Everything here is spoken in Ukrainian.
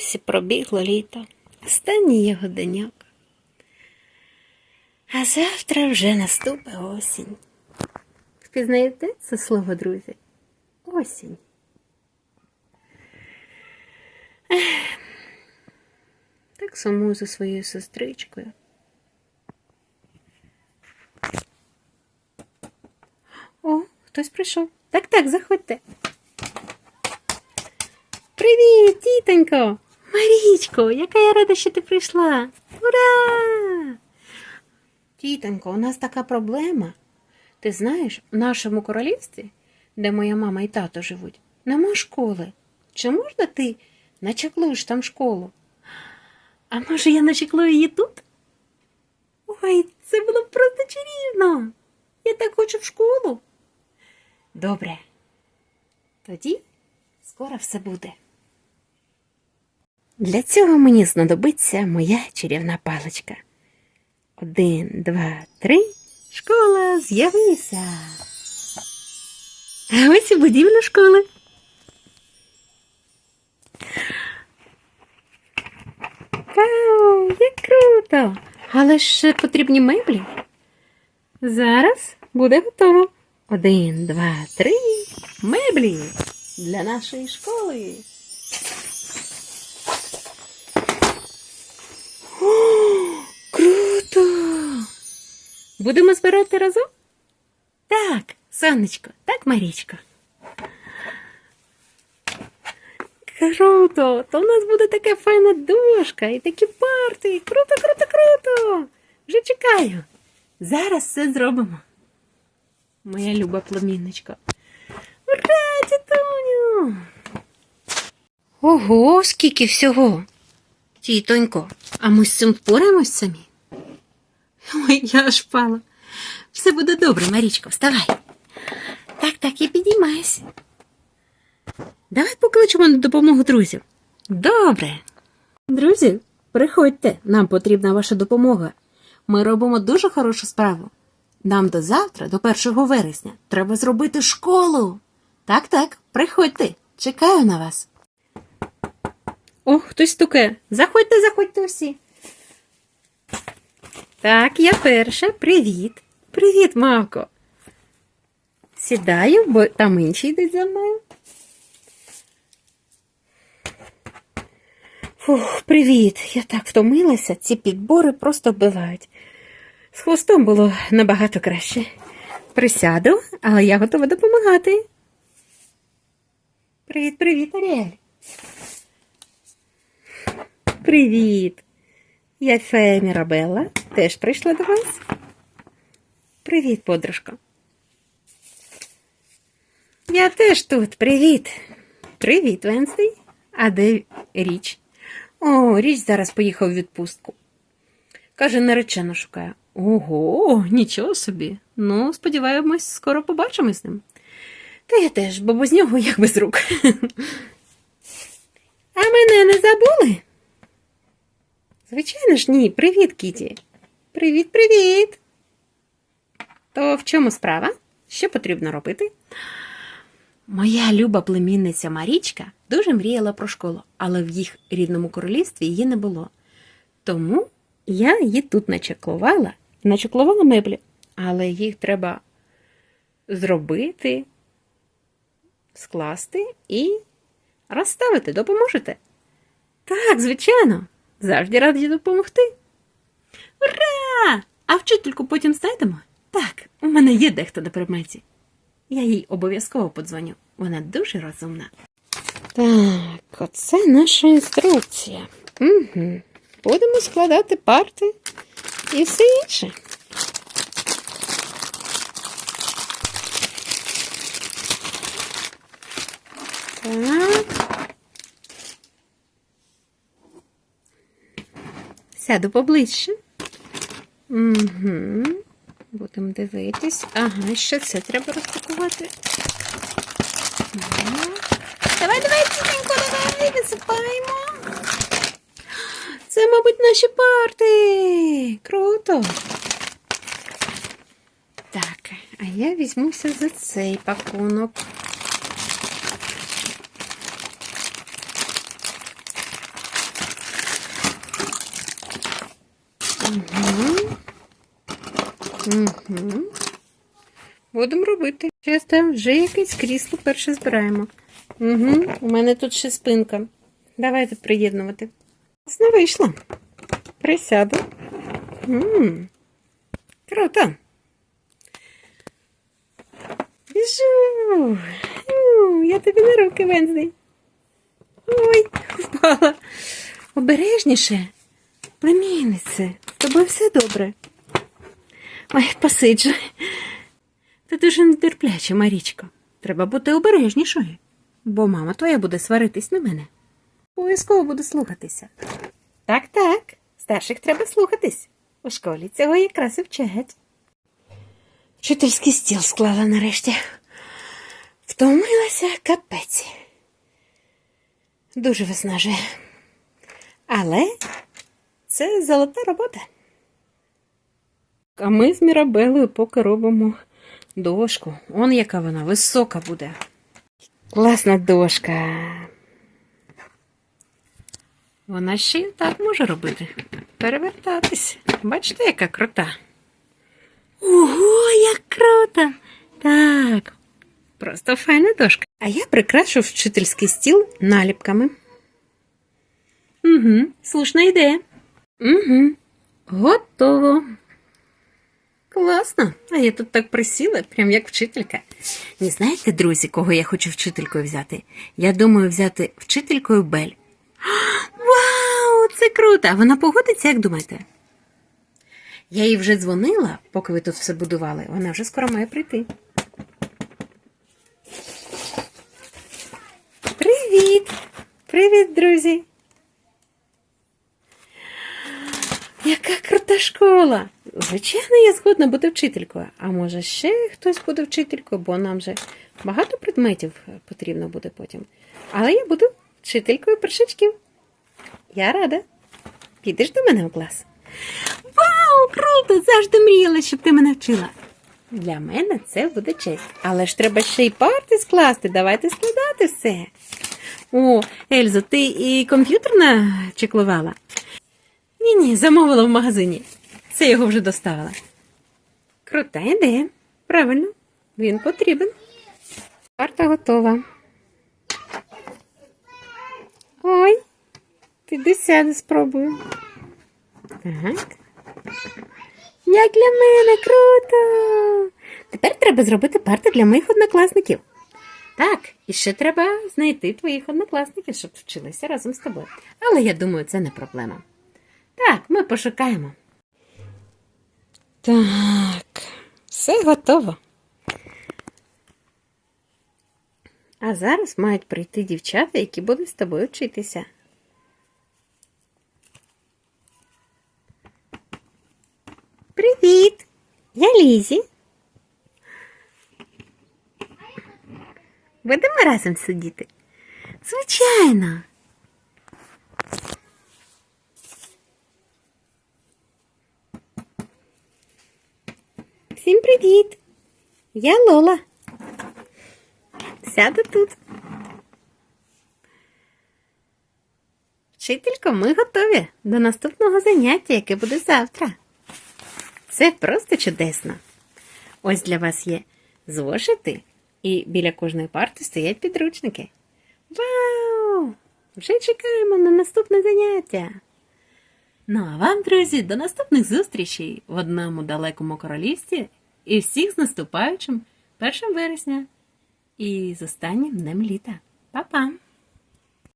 Ось і пробігло літо. Останній його деньок. А завтра вже наступить осінь. Впізнаєте це слово, друзі? Осінь. Ех, Так сумую за своєю сестричкою. О, хтось прийшов. Так, так, заходьте. Привіт, тітонько! Марічко, яка я рада, що ти прийшла. Ура! Тітонько, у нас така проблема. Ти знаєш, в нашому королівстві, де моя мама і тато живуть, нема школи. Чи можна ти начеклуєш там школу? А може я начеклую її тут? Ой, це було б просто чарівно. Я так хочу в школу. Добре. Тоді скоро все буде. Для цього мені знадобиться моя чарівна паличка. Один, два, три. Школа з'явися. А ось і будівля школи. Вау, як круто! Але ж потрібні меблі. Зараз буде готово. Один, два, три. Меблі для нашої школи. Будемо збирати разом? Так, сонечко, так, Марічко. Круто! То в нас буде така файна дошка і такі парти. Круто, круто, круто! Вже чекаю. Зараз все зробимо. Моя люба племінничко. Ура, тітоню! Ого, скільки всього. Тітонько, а ми з цим впораємось самі? Ой, я аж впала. Все буде добре, Марічко, вставай. Так, так, я підіймаюся. Давай покличемо на допомогу друзів. Добре. Друзі, приходьте, нам потрібна ваша допомога. Ми робимо дуже хорошу справу. Нам до завтра, до 1 вересня, треба зробити школу. Так, так, приходьте, чекаю на вас. О, хтось стукає. Заходьте, заходьте всі. Так, я перша. Привіт. Привіт, мавко. Сідаю, бо там інші йдуть за мною. Фух, привіт. Я так втомилася, ці підбори просто вбивають. З хвостом було набагато краще. Присяду, але я готова допомагати. Привіт, привіт, Аріель. Привіт. Я фея Мірабелла. Теж прийшла до вас. Привіт, подружко. Я теж тут. Привіт. Привіт, Венстей. А де річ? О, річ зараз поїхав у відпустку. Каже, наречено шукає. Ого, нічого собі. Ну, сподіваємось, скоро побачимось з ним. Та я теж, бо без нього як без рук. А мене не забули? Звичайно ж, ні. Привіт, Кіті. Привіт, привіт. То в чому справа? Що потрібно робити? Моя люба племінниця Марічка дуже мріяла про школу, але в їх рідному королівстві її не було. Тому я її тут начеклувала, начеклувала меблі, але їх треба зробити, скласти і розставити. Допоможете? Так, звичайно, завжди раді допомогти. Ура! А вчительку потім знайдемо? Так, у мене є дехто на предметі. Я їй обов'язково подзвоню. Вона дуже розумна. Так, оце наша інструкція. Угу. Будемо складати парти і все інше. Так. Сяду поближче. Угу. Будемо дивитись. Ага, ще це треба розпакувати. Ага. Давай, давай, тітенько, давай, висипаємо. Це, мабуть, наші парти. Круто. Так, а я візьмуся за цей пакунок. Угу. Угу. Будемо робити. Чесно, вже якесь крісло перше збираємо. Угу. У мене тут ще спинка. Давайте приєднувати. Ось Не вийшло. Присяду. м Круто. Біжу. Я тобі на руки, Венздей. Ой, впала. Обережніше. Племіннице, з тобою все добре. Ой, посиджу. Ти дуже нетерпляча, Марічко. Треба бути обережнішою, бо мама твоя буде сваритись на мене. Обов'язково буду слухатися. Так, так, старших треба слухатись. У школі цього якраз і вчать. Вчительський стіл склала нарешті. Втомилася капець. Дуже виснажує. Але це золота робота. А ми з Мірабелою поки робимо дошку. Он яка вона висока буде. Класна дошка. Вона ще й так може робити. Перевертатись. Бачите, яка крута. Ого, як круто! Так. Просто файна дошка. А я прикрашу вчительський стіл наліпками. Угу, слушна ідея. Угу. Готово. Класно. А я тут так присіла, прям як вчителька. Не знаєте, друзі, кого я хочу вчителькою взяти? Я думаю взяти вчителькою Бель. Вау, це круто! А вона погодиться, як думаєте? Я їй вже дзвонила, поки ви тут все будували. Вона вже скоро має прийти. Привіт! Привіт, друзі! Яка крута школа! Звичайно, я згодна бути вчителькою. А може, ще хтось буде вчителькою, бо нам же багато предметів потрібно буде потім. Але я буду вчителькою першачків. Я рада. Підеш до мене у клас? Вау, круто! Завжди мріяла, щоб ти мене вчила. Для мене це буде честь. Але ж треба ще й парти скласти. Давайте складати все. О, Ельзо, ти і комп'ютер начеклувала? Ні, ні, замовила в магазині. Це його вже доставила. Крута ідея. Правильно, він потрібен. Карта готова. Ой, піди сяду спробую. Так. Як для мене круто! Тепер треба зробити парти для моїх однокласників. Так, і ще треба знайти твоїх однокласників, щоб вчилися разом з тобою. Але я думаю, це не проблема. Так, ми пошукаємо. Так, все готово. А зараз мають прийти дівчата, які будуть з тобою вчитися. Привіт! Я Лізі. Будемо разом сидіти? Звичайно. Всім привіт! Я Лола. Сяду тут. Вчителько, ми готові до наступного заняття, яке буде завтра. Це просто чудесно. Ось для вас є зошити, і біля кожної парти стоять підручники. Вау! Вже чекаємо на наступне заняття. Ну а вам, друзі, до наступних зустрічей в одному далекому королівстві і всіх з наступаючим 1 вересня і з останнім днем літа. Па-па!